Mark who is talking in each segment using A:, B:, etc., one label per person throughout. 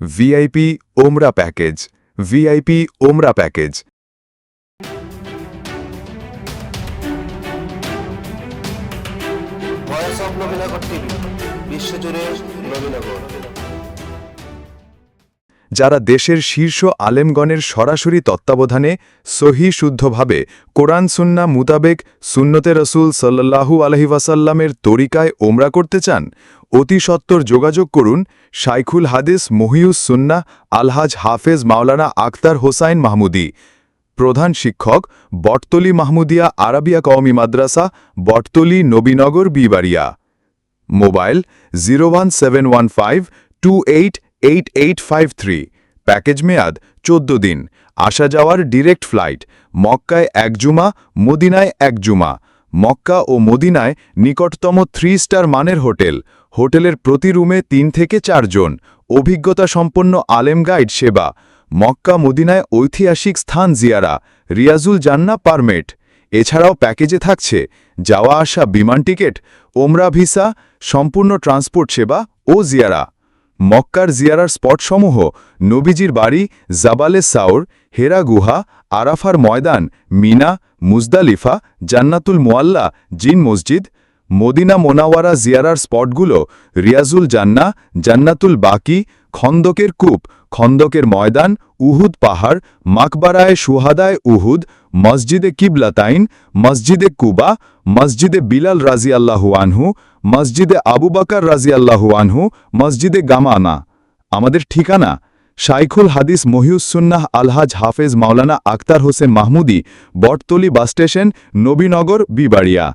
A: VIP ওমরা package VIP ওমরা package
B: বিশ্বজুড়ে নবীনগর।
A: যারা দেশের শীর্ষ আলেমগণের সরাসরি তত্ত্বাবধানে সহি শুদ্ধভাবে কোরআন সুন্না মুতাবেক সুন্নতে রসুল সাল্লাহু আলহিবাসাল্লামের তরিকায় ওমরা করতে চান, অতি সত্বর যোগাযোগ করুন শাইখুল হাদিস মহিউস সুন্না আলহাজ হাফেজ মাওলানা আক্তার হোসাইন মাহমুদি। প্রধান শিক্ষক, Battali Mahmudia Arabia Qawmi Madrasa, Battali Nabinagar Bibaria. Mobile zero one seven one five two eight eight eight five three package মেয়াদ চোদ্দ দিন। আসা যাওয়ার ডিরেক্ট ফ্লাইট মক্কায় এক জুমা, মদিনায় এক জুমা। মক্কা ও মদিনায় নিকটতম থ্রি স্টার মানের হোটেল। হোটেলের প্রতি রুমে তিন থেকে চারজন অভিজ্ঞতা সম্পন্ন আলেম গাইড সেবা। মক্কা মদিনায় ঐতিহাসিক স্থান জিয়ারা, রিয়াজুল জান্না পারমেট। এছাড়াও প্যাকেজে থাকছে যাওয়া আসা বিমান টিকিট, ওমরা ভিসা, সম্পূর্ণ ট্রান্সপোর্ট সেবা ও জিয়ারা। মক্কার জিয়ারার স্পটসমূহ, নবীজির বাড়ি, জাবালে সাউর হেরা গুহা, আরাফার ময়দান, মিনা, মুজদালিফা, জান্নাতুল মোয়াল্লা, জিন মসজিদ, মদিনা মোনাওয়ারা জিয়ারার স্পটগুলো, রিয়াজুল জান্না, জান্নাতুল বাকি, খন্দকের কূপ, খন্দকের ময়দান, উহুদ পাহাড়, মাকবারায় সুহাদায় উহুদ মসজিদে কিবলাতাইন মসজিদে কুবা, মসজিদে বিলাল রাজিয়াল্লাহু আনহু, মসজিদে আবু বাকার রাজিয়াল্লাহু আনহু, মসজিদে গামানা। আমাদের ঠিকানা? শাইখুল হাদিস মহিউসুন্নাহ আলহাজ হাফেজ মাওলানা আক্তার হোসেন মাহমুদি, বটতলি বাস স্টেশন, নবীনগর, বিবাড়িয়া।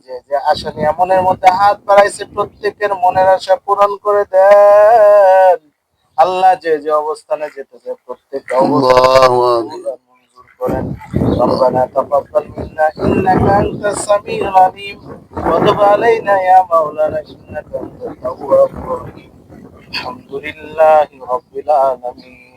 B: যে যে আশা নিয়ে মনের মধ্যে হাত বাড়াইছে প্রত্যেকের মনের আশা পূরণ করে দেন আল্লাহ যে যে অবস্থানে যেতেছে প্রত্যেক
C: اللهم آمين
B: মঞ্জুর করেন ربنا تقبل منا انك انت السميع العليم وتب علينا يا مولانا انك انت التواب الرحيم الحمد لله رب العالمين